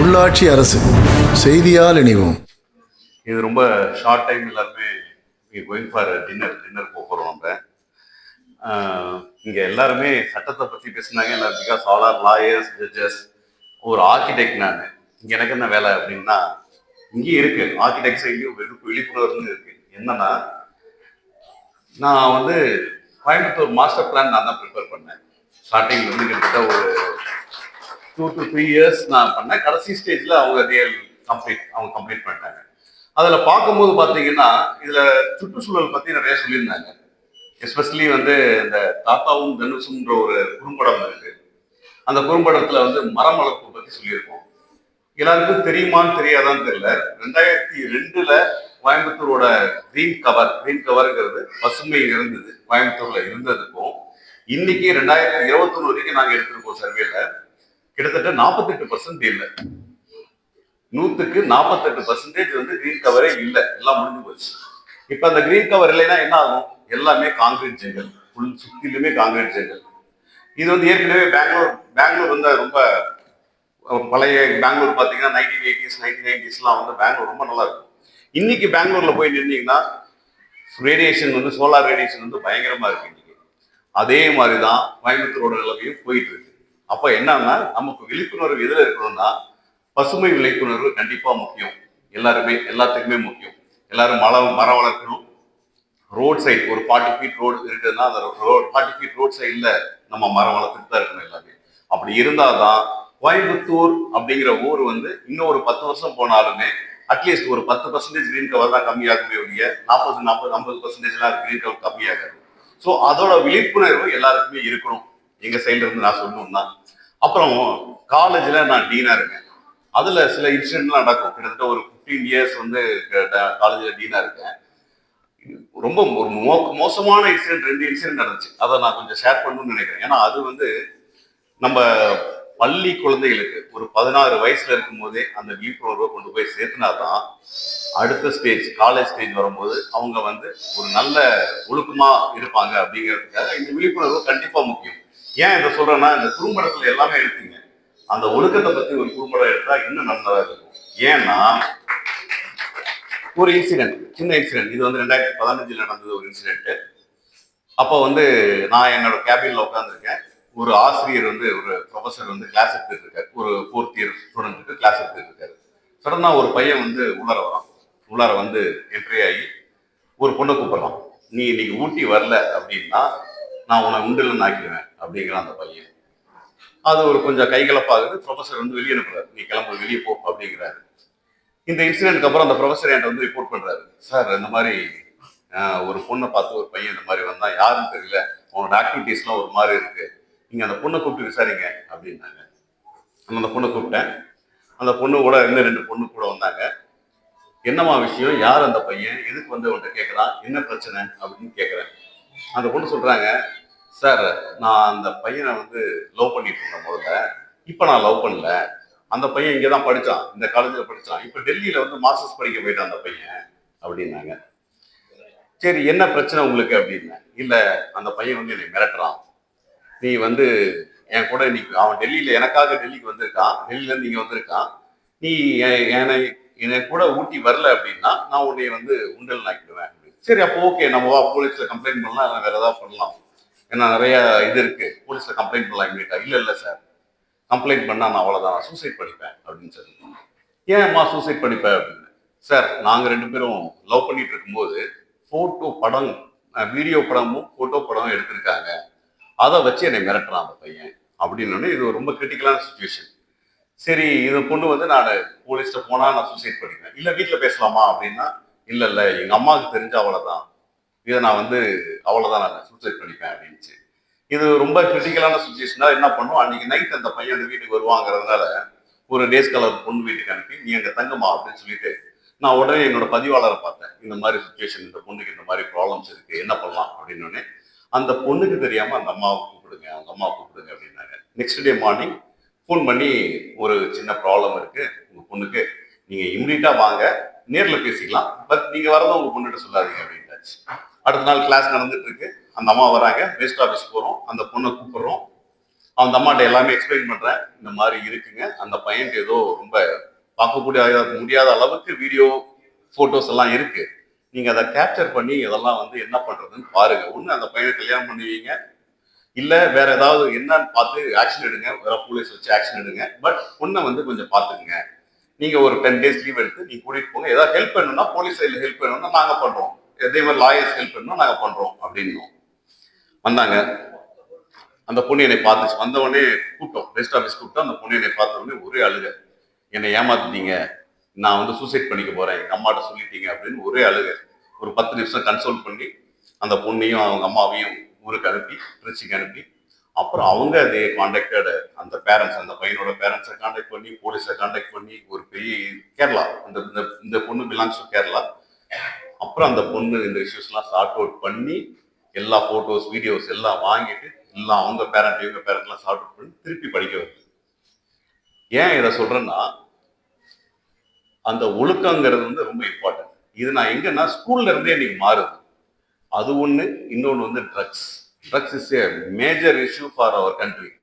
உள்ளாட்சி அரசு செய்தியால் இணைவோம். இது ரொம்ப ஷார்ட் டைம் எல்லாருமே கோயிங் ஃபார் டின்னர் டின்னர் போகிறோம் நம்ம. இங்கே எல்லாருமே சட்டத்தை பற்றி பேசினாங்க. எல்லாரும் because all are lawyers judges ஒரு ஆர்கிடெக்ட் நான். இங்கே எனக்கு என்ன வேலை? அப்படின்னா இங்கேயும் இருக்கு. ஆர்கிடெக்ட் சைட்லையும் வெறும் விழிப்புணர்வு இருக்கு. என்னன்னா நான் வந்து கோயம்புத்தூர் மாஸ்டர் பிளான் நான் தான் ப்ரிப்பேர் பண்ணேன். ஸ்டார்டிங்ல வந்து கிட்டத்தட்ட ஒரு டூ டு த்ரீ இயர்ஸ் நான் பண்ணேன். கடைசி ஸ்டேஜில் அவங்க ரியல் கம்ப்ளீட் அவங்க கம்ப்ளீட் பண்ணிட்டாங்க. அதில் பார்க்கும்போது பார்த்தீங்கன்னா இதில் சுற்றுச்சூழல் பற்றி நிறைய சொல்லியிருந்தாங்க. எஸ்பெஷலி வந்து இந்த தாத்தாவும் தனுஷுன்ற ஒரு குறும்படம் இருக்கு. அந்த குறும்படத்துல வந்து மரம் வளர்ப்பு பத்தி சொல்லியிருக்கோம். எல்லாருக்கும் தெரியுமான்னு தெரியாதான்னு தெரியல. ரெண்டாயிரத்தி ரெண்டுல கோயம்புத்தூரோட கிரீன் கவர் கிரீன் கவர்ங்கிறது பசுமை இருந்தது. கோயம்புத்தூர்ல இருந்ததுக்கும். இன்னைக்கு ரெண்டாயிரத்தி இருபத்தொன்னு வரைக்கும் நாங்கள் எடுத்திருக்கோம் சர்வேல கிட்டத்தட்ட நாற்பத்தெட்டு பர்சன்ட் இல்லை நூத்துக்கு நாற்பத்தெட்டு பர்சன்டேஜ் வந்து கிரீன் கவரே இல்லை. எல்லாம் முடிஞ்சு போச்சு. இப்போ அந்த கிரீன் கவர் இல்லைன்னா என்ன ஆகும்? எல்லாமே காங்கிரீட் ஜெங்கல் ஃபுல் சுத்திலுமே காங்கிரீட் ஜெங்கல் இது வந்து ஏற்கனவே பெங்களூர் பெங்களூர் வந்து ரொம்ப பழைய பெங்களூர் பார்த்தீங்கன்னா நைன்டீன் எயிட்டிஸ் நைன்டீன் நைன்டிஸ்லாம் வந்து பெங்களூர் ரொம்ப நல்லா இருக்கும். இன்னைக்கு பெங்களூர்ல போய் நின்னீங்கன்னா ரேடியேஷன் வந்து சோலார் ரேடியேஷன் வந்து பயங்கரமா இருக்கு இன்னைக்கு. அதே மாதிரி தான் கோயம்புத்தூரோட நிலைமையும் போயிட்டு இருக்கு. அப்போ என்னன்னா நமக்கு விழிப்புணர்வு எதில் இருக்கணும்னா பசுமை விழிப்புணர்வு கண்டிப்பாக முக்கியம். எல்லாருமே எல்லாத்துக்குமே முக்கியம். எல்லாரும் மரம் மரம் வளர்க்கணும். ரோட் சைடு ஒரு ஃபார்ட்டி ஃபீட் ரோடு இருக்குதுன்னா அந்த ரோட் ஃபார்ட்டி ஃபீட் ரோட் சைடில் நம்ம மரம் வளர்த்துட்டு தான் இருக்கணும் எல்லாமே. அப்படி இருந்தாதான் கோயம்புத்தூர் அப்படிங்கிற ஊர் வந்து இன்னும் ஒரு பத்து வருஷம் போனாலுமே அட்லீஸ்ட் ஒரு பத்து பர்சன்டேஜ் கிரீன் கவர் தான் கம்மியாகுமே ஒழிய நாற்பது நாற்பது ஐம்பது பர்சன்டேஜ்லாம் கிரீன் கவர் கம்மியாகாது. ஸோ அதோட விழிப்புணர்வு எல்லாருக்குமே இருக்கணும். எங்க சைடுல இருந்து நான் சொல்லணும்னா அப்புறம் காலேஜ்ல நான் டீனா இருக்கேன். அதுல சில இன்சிடென்ட்லாம் நடக்கும். கிட்டத்தட்ட ஒரு ஃபிஃப்டீன் இயர்ஸ் வந்து காலேஜ்ல டீனா இருக்கேன். ரொம்ப ஒரு மோ- மோசமான இன்சிடென்ட் ரெண்டு இன்சிடென்ட் நடந்துச்சு. அதை நான் கொஞ்சம் ஷேர் பண்ணணும்னு நினைக்கிறேன். ஏன்னா அது வந்து நம்ம பள்ளி குழந்தைகளுக்கு ஒரு பதினாறு வயசுல இருக்கும்போதே அந்த விழிப்புணர்வை கொண்டு போய் சேர்த்துனாதான் அடுத்த ஸ்டேஜ் காலேஜ் ஸ்டேஜ் வரும்போது அவங்க வந்து ஒரு நல்ல ஒழுக்கமா இருப்பாங்க அப்படிங்கிறதுக்காக இந்த விழிப்புணர்வு கண்டிப்பா முக்கியம். ஏன் இதை சொல்றேன்னா இந்த குறும்படத்துல எல்லாமே எடுத்தீங்க. அந்த ஒழுக்கத்தை பத்தி ஒரு குறும்படம் எடுத்தா இன்னும் நல்லதா இருக்கும். ஏன்னா ஒரு இன்சிடென்ட் சின்ன இன்சிடென்ட் இது வந்து ரெண்டாயிரத்தி பதினஞ்சுல நடந்தது ஒரு இன்சிடென்ட் அப்போ வந்து நான் என்னோட கேபினில் உட்காந்துருக்கேன் ஒரு ஆசிரியர் வந்து ஒரு ப்ரொஃபஸர் வந்து கிளாஸ் எடுத்துட்டு இருக்காரு ஒரு ஃபோர்த் இயர் ஸ்டூடெண்ட்டுக்கு கிளாஸ் எடுத்துட்டு இருக்காரு சடனாக ஒரு பையன் வந்து உள்ளார வரான். உள்ளார வந்து என்ட்ரி ஆகி ஒரு பொண்ணை கூப்பிட்றான். நீ இன்னைக்கு ஊட்டி வரல அப்படின்னா நான் உன்னை உண்டில் ஆக்கிடுவேன் அப்படிங்கிறான் அந்த பையன். அது ஒரு கொஞ்சம் கைகலப்பாகுது. ப்ரொஃபசர் வந்து வெளியே அனுப்புறாரு. நீ கிளம்பு வெளியே போ அப்படிங்கிறாரு. இந்த இன்சிடென்ட்க்கு அப்புறம் அந்த ப்ரொஃபசர் என்கிட்ட வந்து ரிப்போர்ட் பண்றாரு. சார் இந்த மாதிரி ஒரு பொண்ணை பார்த்து ஒரு பையன் இந்த மாதிரி வந்தா யாருன்னு தெரியல. அவனோட ஆக்டிவிட்டீஸ்லாம் ஒரு மாதிரி இருக்கு. நீங்க அந்த பொண்ணை கூப்பிட்டு விசாரிங்க அப்படின்னாங்க. நான் அந்த பொண்ணை கூப்பிட்டேன். அந்த பொண்ணு கூட இன்னும் ரெண்டு பொண்ணு கூட வந்தாங்க. என்னம்மா விஷயம்? யார் அந்த பையன்? எதுக்கு வந்து அவன்கிட்ட கேட்கலாம் என்ன பிரச்சனை? அப்படின்னு கேட்குறேன் அந்த பொண்ணு சொல்றாங்க சார் நான் அந்த பையனை வந்து லவ் பண்ணிட்டு இருந்தேன் முதல்ல. இப்போ நான் லவ் பண்ணல. அந்த பையன் இங்கே தான் படித்தான் இந்த காலேஜில் படித்தான் இப்போ டெல்லியில் வந்து மாஸ்டர்ஸ் படிக்க போயிட்டான் அந்த பையன். அப்படின்னாங்க. சரி என்ன பிரச்சனை உங்களுக்கு? அப்படின்னு இல்லை அந்த பையன் வந்து என்னை மிரட்டுறான். நீ வந்து என் கூட இன்னைக்கு அவன் டெல்லியில் எனக்காக டெல்லிக்கு வந்திருக்கான். டெல்லியிலேருந்து இங்கே வந்திருக்கான். நீ என்னை என்னை கூட ஊட்டி வரல அப்படின்னா நான் உன்னை வந்து உண்டல் ஆக்கிடுவேன் சரி அப்போ ஓகே நம்ம வா போலீஸில் கம்ப்ளைண்ட் பண்ணலாம் இல்லை வேற ஏதாவது பண்ணலாம். ஏன்னா நிறைய இது இருக்கு. போலீஸில் கம்ப்ளைண்ட் பண்ணலாம் இமீடியட்டா இல்லை இல்லை சார் கம்ப்ளைண்ட் பண்ணா நான் அவ்வளோதான் நான் சூசைட் பண்ணிப்பேன் அப்படின்னு சொல்லி. ஏன்மா சூசைட் பண்ணிப்பேன் அப்படின்னு? சார் நாங்கள் ரெண்டு பேரும் லவ் பண்ணிட்டு இருக்கும்போது ஃபோட்டோ படம் வீடியோ படமும் ஃபோட்டோ படமும் எடுத்திருக்காங்க. அதை வச்சு என்னை மிரட்டுறான் அந்த பையன் அப்படின்னு இது ரொம்ப கிரிட்டிக்கலான சுச்சுவேஷன் சரி இது பொண்ணு வந்து நான் போலீஸ்ட்ட போனா நான் சூசைட் பண்ணிப்பேன். இல்லை வீட்டில் பேசலாமா அப்படின்னா இல்லை இல்லை எங்கள் அம்மாவுக்கு தெரிஞ்ச அவ்வளோதான் இதை நான் வந்து அவ்வளோதான் நான் சூசைட் பண்ணிப்பேன் அப்படின்ச்சு இது ரொம்ப கிரிட்டிக்கலான சுச்சுவேஷனா என்ன பண்ணும்? அன்னைக்கு நைட் அந்த பையன் அந்த வீட்டுக்கு வருவாங்கிறதுனால ஒரு டேஸ் கலர் பொண்ணு வீட்டுக்கு அனுப்பி நீ அங்கே தங்கம்மா அப்படின்னு சொல்லிட்டு நான் உடனே என்னோட பதிவாளரை பார்த்தேன். இந்த மாதிரி சுச்சுவேஷன் இந்த பொண்ணுக்கு இந்த மாதிரி ப்ராப்ளம்ஸ் இருக்கு என்ன பண்ணலாம்? அப்படின்னு அந்த பொண்ணுக்கு தெரியாம அந்த அம்மாவை கூப்பிடுங்க அவங்க அம்மாவை கூப்பிடுங்க அப்படின்னாங்க. நெக்ஸ்ட் டே மார்னிங் ஃபோன் பண்ணி ஒரு சின்ன ப்ராப்ளம் இருக்கு. உங்க பொண்ணுக்கு நீங்க இம்மிடியா வாங்க. நேர்ல பேசிக்கலாம். பட் நீங்க வரதான் உங்க பொண்ணுகிட்ட சொல்லாதீங்க அப்படின்ட்டாச்சு. அடுத்த நாள் கிளாஸ் நடந்துட்டு இருக்கு. அந்த அம்மா வராங்க. வேஸ்ட் ஆஃபீஸ் போறோம். அந்த பொண்ணை கூப்பிடுறோம். அந்த அம்மாட்ட எல்லாமே எக்ஸ்பிளைன் பண்றேன். இந்த மாதிரி இருக்குங்க. அந்த பையன் ஏதோ ரொம்ப பார்க்கக்கூடிய முடியாத அளவுக்கு வீடியோ ஃபோட்டோஸ் எல்லாம் இருக்கு. நீங்க அதை கேப்சர் பண்ணி இதெல்லாம் வந்து என்ன பண்றதுன்னு பாருங்க. ஒன்று அந்த பையனை கல்யாணம் பண்ணுவீங்க. இல்லை வேற ஏதாவது என்னன்னு பார்த்து ஆக்ஷன் எடுங்க. வேற போலீஸ் வச்சு ஆக்ஷன் எடுங்க. பட் பொண்ணை வந்து கொஞ்சம் பார்த்துக்குங்க. நீங்க ஒரு டென் டேஸ் லீவ் எடுத்து நீங்க கூட்டிட்டு போங்க. ஏதாவது ஹெல்ப் பண்ணணும்னா போலீஸ் சைடில் ஹெல்ப் பண்ணணும்னா நாங்க பண்றோம். அதே மாதிரி லாயர்ஸ் ஹெல்ப் பண்ணணும் நாங்க பண்றோம் அப்படின்னோம் வந்தாங்க. அந்த பொண்ணு என்னை பார்த்துச்சு. வந்த உடனே கூப்பிட்டோம். ரெஸ்ட் ஆஃபீஸ் கூப்பிட்டோம் அந்த பொண்ணு என்னை பார்த்த உடனே ஒரே அழுக. என்னை ஏமாத்திட்டீங்க. நான் வந்து சூசைட் பண்ணிக்க போறேன். எங்க அம்மாட்ட சொல்லிட்டீங்க அப்படின்னு ஒரே அழுக. ஒரு பத்து நிமிஷம் கன்சோல் பண்ணி அந்த பொண்ணையும் அவங்க அம்மாவையும் ஊருக்கு அனுப்பி திருச்சிக்கு அனுப்பி அப்புறம் அவங்க அதே காண்டாக்டட் அந்த பேரண்ட்ஸ் அந்த பையனோட பேரண்ட்ஸை காண்டாக்ட் பண்ணி போலீஸை காண்டாக்ட் பண்ணி ஒரு பெரிய கேரளா அந்த இந்த- இந்த பொண்ணு பிலாங்ஸ் டு கேரளா. அப்புறம் அந்த பொண்ணு இந்த இஷ்யூஸ்லாம் சார்ட் அவுட் பண்ணி எல்லா ஃபோட்டோஸ் வீடியோஸ் எல்லாம் வாங்கிட்டு எல்லாம் அவங்க பேரண்ட் இவங்க பேரண்ட்லாம் சார்ட் அவுட் பண்ணி திருப்பி படிக்க வருது ஏன் இதை சொல்கிறேன்னா அந்த ஒழுக்கங்கிறது வந்து ரொம்ப இம்பார்ட்டன்ட் இது நான் எங்கன்னா ஸ்கூல்ல இருந்தே இன்னைக்கு மாறுது. அது ஒன்று இன்னொன்று வந்து drugs Drugs is a major issue for our country.